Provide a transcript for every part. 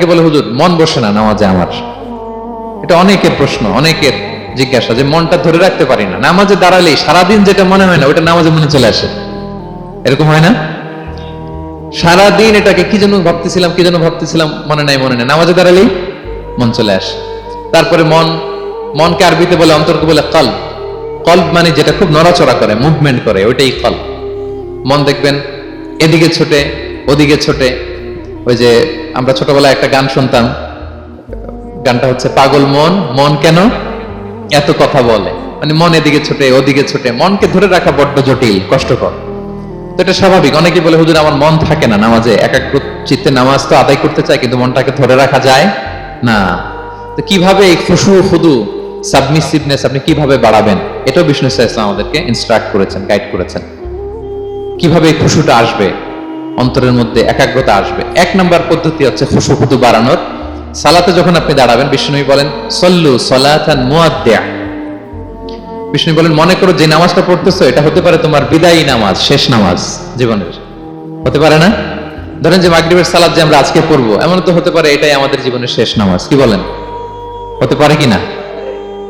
অনেকে বলে, হুজুর, মন বসে না নামাজে আমার। এটা অনেকের প্রশ্ন, অনেকের জিজ্ঞাসা যে মনটা ধরে রাখতে পারি না। নামাজে দাঁড়ালেই সারাদিন যেটা মনে হয় না ওটা নামাজে মনে চলে আসে। এরকম হয় না? সারাদিন এটাকে কি যেন ভাবতেছিলাম, কি যেন ভাবতেছিলাম, মনে নাই মনে নাই। নামাজে দাঁড়ালেই মন চলে আসে। তারপরে মন, মনকে আরবিতে বলে, অন্তরকে বলে কল কল্ব মানে যেটা খুব নড়াচড়া করে মুভমেন্ট করে, ওইটাই কল মন দেখবেন, এদিকে ছোটে, ওদিকে ছোটে, ওই যে আমরা ছোটবেলায় একটা গান শুনতাম। গানটা হচ্ছে, পাগল মন মন কেন এত কথা বলে? মানে মন এদিকে ছোটে, ওদিকে ছোটে। মনকে ধরে রাখা বড্ড জটিল, কষ্টকর। তো এটা স্বাভাবিক। অনেকে বলে, হুজুর, আমার মন থাকে না নামাজে। একাগ্র চিত্তে নামাজ তো আদায় করতে চায় কিন্তু মনটাকে ধরে রাখা যায় না। তো কীভাবে এই খুশু, খুদু, সাবমিসিভনেস আপনি কীভাবে বাড়াবেন? এটাও বিষ্ণু ইসলাম আমাদেরকে ইনস্ট্রাক্ট করেছেন গাইড করেছেন। কীভাবে এই খুশুটা আসবে? অন্তরের মধ্যে একাগ্রতা আসবে। এক নম্বর পদ্ধতি হচ্ছে খুশু খুদু বাড়ানোর। সালাতে যখন আপনি দাঁড়াবেন বিষ্ণু বলেন, সল্লু সলাতান মুয়াদ্দিয়া। বিষ্ণু বলেন, মনে করো যে নামাজটা পড়তেছো, এটা হতে পারে তোমার বিদায়ী নামাজ, শেষ নামাজ জীবনের। হতে পারে না? ধরেন যে মাগরিবের সালাদ যে আমরা আজকে পড়ব, এমন তো হতে পারে এটাই আমাদের জীবনের শেষ নামাজ, কি বলেন? হতে পারে কি না?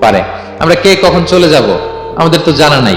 পারে। আমরা কে কখন চলে যাব? আমাদের তো জানা নাই।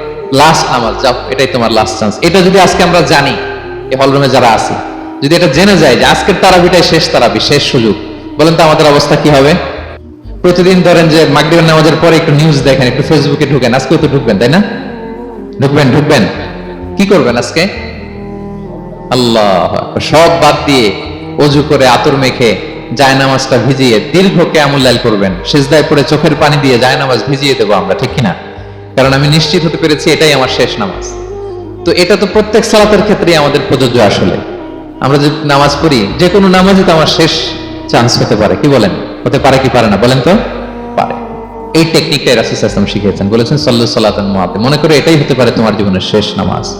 লাস্ট নামাজ যাও, এটাই তোমার লাস্ট চান্স এটা যদি আজকে আমরা জানি, এই হলরুমে যারা আছি, যদি এটা জেনে যায় যে আজকের তারাবিটাই শেষ তারাবি, শেষ সুযোগ, বলেন তো আমাদের অবস্থা কি হবে? প্রতিদিন ধরেন যে মাগরিবের নামাজের পরে একটু নিউজ দেখেন, একটু ফেসবুকে ঢুকেন, আজকেও তো ঢুকবেন, তাই না? ঢুকবেন ঢুকবেন। কি করবেন আজকে? আল্লাহ সব বাদ দিয়ে অজু করে আতর মেখে জায় নামাজটা ভিজিয়ে দীর্ঘ কেমুল্লাল করবেন। সেজদায় পড়ে চোখের পানি দিয়ে জায় নামাজ ভিজিয়ে দেবো আমরা, ঠিক কিনা? কারণ আমি নিশ্চিত হতে পেরেছি এটাই আমার শেষ নামাজ। তো এটা তো প্রত্যেক সালাতের ক্ষেত্রেই আমাদের প্রযোজ্য আসলে। আমরা যে নামাজ পড়ি যে কোনো নামাজই তো আমার শেষ চান্স হতে পারে। কি বলেন? হতে পারে কি পারে না? বলেন তো? পারে। এই টেকনিকটাই রাসুল ইসলাম শিখিয়েছেন। বলেছেন, সল্লু সাল্লাহ মহাতে মনে করো এটাই হতে পারে তোমার জীবনের শেষ নামাজ।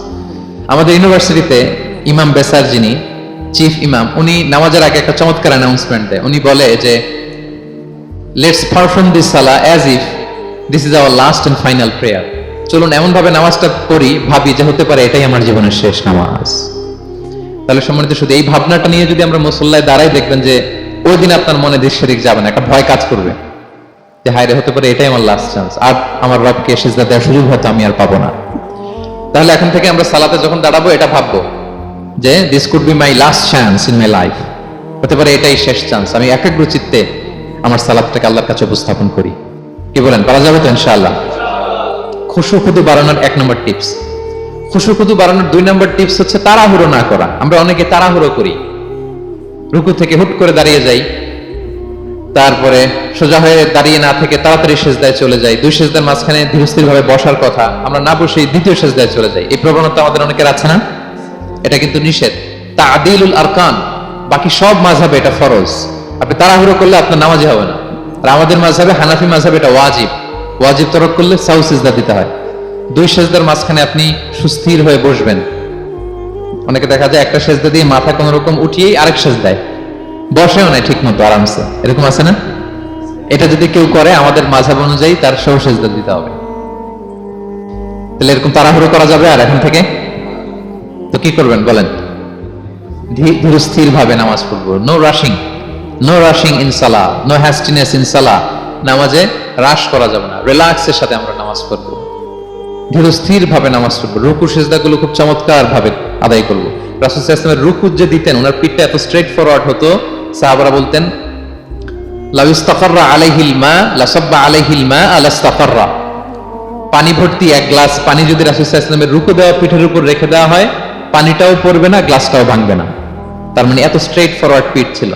আমাদের ইউনিভার্সিটিতে ইমাম বেসার যিনি, চিফ ইমাম, উনি নামাজের আগে একটা চমৎকার অ্যানাউন্সমেন্ট দেয়। উনি বলে যে let's perform this salah as if this is our last and final prayer চলুন এমন ভাবে নামাজটা পড়ি, ভাবি যে হতে পারে এটাই আমার জীবনের শেষ নামাজ। তাহলে সম্মানিত শুধু এই ভাবনাটা নিয়ে যদি আমরা মুসল্লায় দাঁড়াই, দেখবেন যে ওই দিন আপনার মনে দৃশ্যরিক যাবে না, একটা ভয় কাজ করবে। যে হায়রে হতে পারে এটাই আমার লাস্ট চান্স আর আমার রবকে সেজদা দেওয়ার সুযোগ হয়তো আমি আর পাবো না। তাহলে এখন থেকে আমরা সালাতে যখন দাঁড়াবো, এটা ভাববো যে this could be my last chance in my life হতে পারে এটাই শেষ চান্স আমি একাগ্র চিত্তে আমার সালাদটাকে আল্লাহর কাছে উপস্থাপন করি। কি বলেন, পারা যাবে তো ইনশাআল্লাহ? খুশু খুদু বাড়ানোর এক নম্বর টিপস খুশু খুদু বাড়ানোর দুই নম্বর টিপস হচ্ছে তাড়াহুড়ো না করা। আমরা অনেকে তাড়াহুড়ো করি। রুকু থেকে হুট করে দাঁড়িয়ে যাই। তারপরে সোজা হয়ে দাঁড়িয়ে না থেকে তাড়াতাড়ি সেজদায় চলে যাই। দুই সেজদার মাঝখানে ধীরস্থির ভাবে বসার কথা আমরা না বসেই দ্বিতীয় সেজদায় চলে যাই। এই প্রবণতা আমাদের অনেকের আছে না? এটা কিন্তু নিষেধ। তা আদিলুল আরকান। বাকি সব মাঝাবে এটা ফরজ। আপনি তাড়াহুড়ো করলে আপনার নামাজি হবে না। আর আমাদের মাঝাবে হানাফি মাঝাবে এটা ওয়াজিব। ওয়াজিব তরক করলে সাউ সেজদা দিতে হয়। দুই সেজদার মাঝখানে আপনি সুস্থির হয়ে বসবেন। অনেকে দেখা যায় একটা সেজদা দিয়ে মাথা কোন রকম উঠিয়েই আরেক সেজদায়। বসেও নাই ঠিক মতো আরামসে। এরকম আছে না? এটা যদি কেউ করে, আমাদের মাঝাব অনুযায়ী তার সহ সেজদা দিতে হবে। তাহলে এরকম তাড়াহুড়ো করা যাবে আর এখন থেকে? তো কি করবেন বলেন? ধীর স্থির ভাবে নামাজ পড়ব। No rushing no rushing in salah no hastiness in salah নামাজে রাশ করা যাবে না। রিল্যাক্সের সাথে আমরা নামাজ পড়ব। ধীর স্থির ভাবে নামাজ পড়ব। রুকু সেজদাগুলো খুব চমৎকার ভাবে আদায় করব। রাসুল ইসলামের রুকু যে দিতেন, ওনার পিঠটা এত স্ট্রেট ফরওয়ার্ড হতো। সাহাবারা বলতেন পানি ভর্তি এক গ্লাস পানি যদি রাসুল ইসলামের রুকু দেওয়া পিঠের উপর রেখে দেওয়া হয়, পানিটাও পড়বে না, গ্লাসটাও ভাঙবে না। তার মানে এত স্ট্রেট ফরওয়ার্ড পিঠ ছিল।